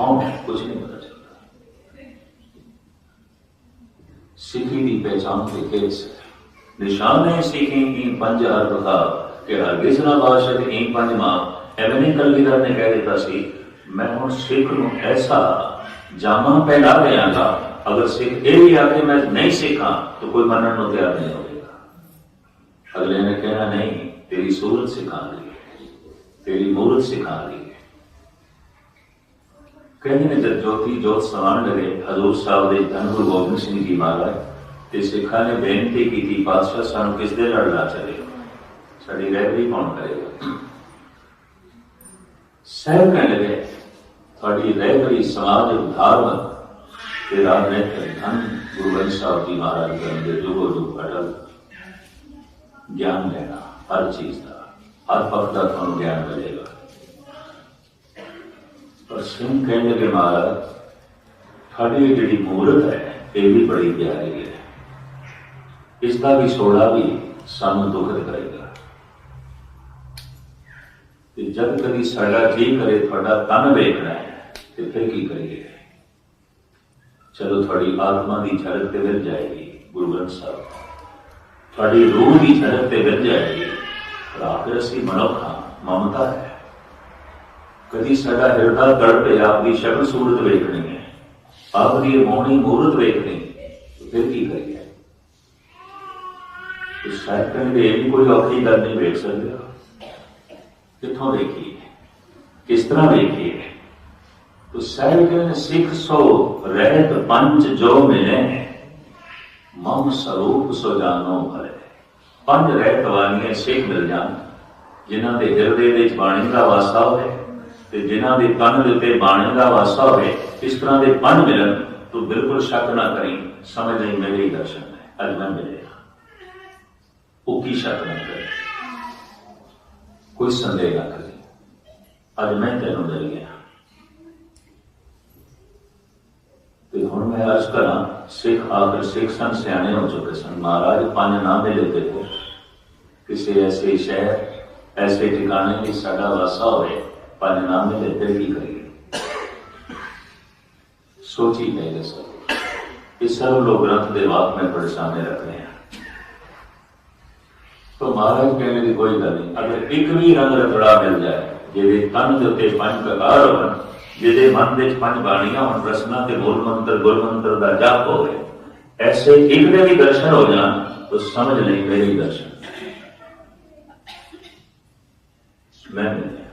ਕੌਣ ਹੈ ਕੁਝ ਨਹੀਂ ਪਤਾ ਚੱਲਦਾ। ਸਿੱਖੀ ਦੀ ਪਹਿਚਾਨ ਤੇ ਕੇਸ। ਨਿਸ਼ਾਨ ਹੈ ਸਿੱਖੀ ਦੀ ਪੰਜ ਅਰਥ ਦਾ ਕਿ ਹਰਗਿਜ਼ ਨਾ ਬਾਸ਼ਦ ਇਹ ਪੰਜ ਐਵੇਂ ਨਹੀਂ ਕਲਗੀਧਰ ਨੇ ਕਹਿ ਦਿੱਤਾ ਸੀ, ਮੈਂ ਹੁਣ ਸਿੱਖ ਨੂੰ ਐਸਾ ਜਾਮਾ ਪਹਿਨਾ ਦਿਆਂਗਾ ਅਗਰ ਸਿੱਖ ਇਹ ਵੀ ਆਖੇ, ਮੈਂ ਨਹੀਂ ਸਿੱਖਾਂ, ਤਾਂ ਕੋਈ ਮੰਨਣ ਨੂੰ ਤਿਆਰ ਨਹੀਂ ਹੋਵੇਗਾ। ਅਗਲੇ ਨੇ ਕਹਿਣਾ, ਨਹੀਂ, ਤੇਰੀ ਸੂਰਤ ਸਿਖਾ ਲਈ ਤੇਰੀ ਮੂਰਤ ਸਿਖਾ ਲਈ ਕਹਿੰਦੇ ਨੇ ਜਦ ਜੋਤੀ ਜੋਤ ਸਮਾਨ ਲਗੇ ਹਜ਼ੂਰ ਸਾਹਿਬ ਦੇ ਧੰਨ ਗੁਰੂ ਗੋਬਿੰਦ ਸਿੰਘ ਜੀ ਮਹਾਰਾਜ ਤੇ ਸਿੱਖਾਂ ਨੇ ਬੇਨਤੀ ਕੀਤੀ, ਪਾਤਸ਼ਾਹ ਸਾਨੂੰ ਕਿਸ ਦੇ ਨਾਲ ਲਾ ਚਲੇ। ਸਾਡੀ ਰਹਿਬਰੀ ਕੌਣ ਕਰੇਗਾ? ਸਹਿਬ ਕਹਿਣ ਲਗੇ, ਤੁਹਾਡੀ ਰਹਿਬਰੀ ਸਮਾਜ ਉਧਾਰ ਤੇ ਰਾਜਨੀਤਿਕ ਧੰਨ ਗੁਰੂ ਗ੍ਰੰਥ ਸਾਹਿਬ ਜੀ ਮਹਾਰਾਜ ਦੇ ਜੁਗੋ ਜੁਗ ਅਟਲ ਗਿਆਨ ਲੈਣਾ, ਹਰ ਚੀਜ਼ ਦਾ, ਹਰ ਪੱਖ ਦਾ ਤੁਹਾਨੂੰ ਗਿਆਨ ਮਿਲੇਗਾ। ਪਰ ਸਿੰਘ ਕਹਿੰਦੇ ਕਿ ਮਹਾਰਾਜ ਸਾਡੀ ਜਿਹੜੀ ਮੂਰਤ ਹੈ, ਇਹ ਵੀ ਬੜੀ ਪਿਆਰੀ ਹੈ। ਇਸ ਦਾ ਵੀ ਸੋੜਾ ਵੀ ਸਾਨੂੰ ਦੁਖਦ ਕਰੇਗਾ ਤੇ ਜਦ ਕਦੀ ਸਾਡਾ ਜੀ ਕਰੇ, ਤੁਹਾਡਾ ਤਨ ਵੇਖਣਾ ਹੈ, ਤੇ ਫਿਰ ਕੀ ਕਰੀਏ? ਚਲੋ ਤੁਹਾਡੀ ਆਤਮਾ ਦੀ ਝਲਕ ਤੇ ਮਿਲ ਜਾਏਗੀ, ਗੁਰੂ ਗ੍ਰੰਥ ਸਾਹਿਬ। ਤੁਹਾਡੀ ਰੂਹ ਦੀ ਝਲਕ ਤੇ ਮਿਲ ਜਾਏਗੀ ਪਰ ਆਖਿਰ ਅਸੀਂ ਮਨੁੱਖ ਹਾਂ, ਮਮਤਾ ਹੈ। ਕਦੀ ਸਾਡਾ ਹਿਰਦਾ ਤੜਪੇ ਆਪ ਦੀ ਸ਼ਕਲ ਸੂਰਤ ਵੇਖਣੀ ਹੈ ਆਪ ਦੀ ਮੋਹਣੀ ਮੂਰਤ ਵੇਖਣੀ ਤੇ ਫਿਰ ਕੀ ਕਰੀਏ ਤੇ ਸ਼ਾਇਦ ਕਹਿੰਦੇ ਇਹ ਵੀ ਕੋਈ ਔਖੀ ਗੱਲ ਨਹੀਂ ਵੇਖ ਸਕਦੇ ਕਿੱਥੋਂ ਵੇਖੀਏ ਕਿਸ ਤਰ੍ਹਾਂ ਵੇਖੀਏ ਤੋ ਸਾਹਿਬ ਕਹਿੰਦੇ ਸਿੱਖ ਸੋ ਰਹਿਤ ਪੰਜ ਜੋ ਮਿਲੇ ਮਮ ਸਰੂਪ ਸੋ ਜਾਨੋ ਭਲੇ ਪੰਜ ਰਹਿਤ ਵਾਲੀਆਂ ਸਿੱਖ ਮਿਲ ਜਾਣ ਜਿਨ੍ਹਾਂ ਦੇ ਹਿਰਦੇ ਵਿੱਚ ਬਾਣੀ ਦਾ ਵਾਸਾ ਹੋਵੇ ਤੇ ਜਿਨ੍ਹਾਂ ਦੇ ਤਨ ਦੇ ਉੱਤੇ ਬਾਣੇ ਦਾ ਵਾਸਾ ਹੋਵੇ, ਇਸ ਤਰ੍ਹਾਂ ਦੇ ਪੰਜ ਮਿਲਣ ਤੂੰ ਬਿਲਕੁਲ ਸ਼ੱਕ ਨਾ ਕਰੀ, ਸਮਝ ਲਈ ਮੇਰੇ ਹੀ ਦਰਸ਼ਨ ਹੈ, ਅੱਜ ਮੈਂ ਮਿਲਿਆ। ਉਹ ਕੀ ਸ਼ੱਕ ਨਾ ਕਰੇ? ਕੋਈ ਸੰਦੇਹ ਨਾ ਕਰੇ। ਅੱਜ ਮੈਂ ਤੈਨੂੰ ਮਿਲ ਗਿਆ। ਤੇ ਹੁਣ ਮੈਂ ਅਰਜ਼ ਕਰਾਂ, ਸਿੱਖ ਆਖਰ, ਸਿੱਖ ਸਨ ਸਿਆਣੇ ਹੋ ਚੁੱਕੇ ਸਨ। ਮਹਾਰਾਜ, ਪੰਜ ਨਾ ਮਿਲੇ ਤੇ ਕਿਸੇ ਐਸੇ ਸ਼ਹਿਰ, ਐਸੇ ਠਿਕਾਣੇ ਵਿੱਚ ਸਾਡਾ ਵਾਸਾ ਹੋਵੇ ਪੰਜ ਨਾ ਮਿਲੇ ਤੇ ਕੀ ਕਰੀਏ ਸੋਚੀ ਜਾਈਏ ਸਰ ਇਹ ਸਰਵ ਲੋਕ ਗ੍ਰੰਥ ਦੇ ਵਾਕ ਮੈਂ ਤੁਹਾਡੇ ਸਾਹਮਣੇ ਰੱਖ ਰਹੇ ਹਾਂ तो महाराज कहने की कोई गल नहीं अगर एक भी रंग रतड़ा मिल जाए ਜਿਹਦੇ ਤਨ ਦੇ ਉੱਤੇ ਪੰਜ ਕਕਾਰ ਹੋਣ ਜਿਹਦੇ ਮਨ ਵਿੱਚ ਪੰਜ ਬਾਣੀਆਂ ਹੋਣ ਰਸਨਾ ਤੇ ਮੂਲ ਮੰਤਰ ਗੁਰ ਮੰਤਰ ਦਾ ਜਾਪ ਹੋਵੇ ਐਸੇ ਇੱਕ ਦੇ ਵੀ ਦਰਸ਼ਨ ਹੋ ਜਾਣ ਤਾਂ ਸਮਝ ਲਈ ਮੇਰੀ ਦਰਸ਼ਨ ਮੈਂ ਮਿਲਿਆ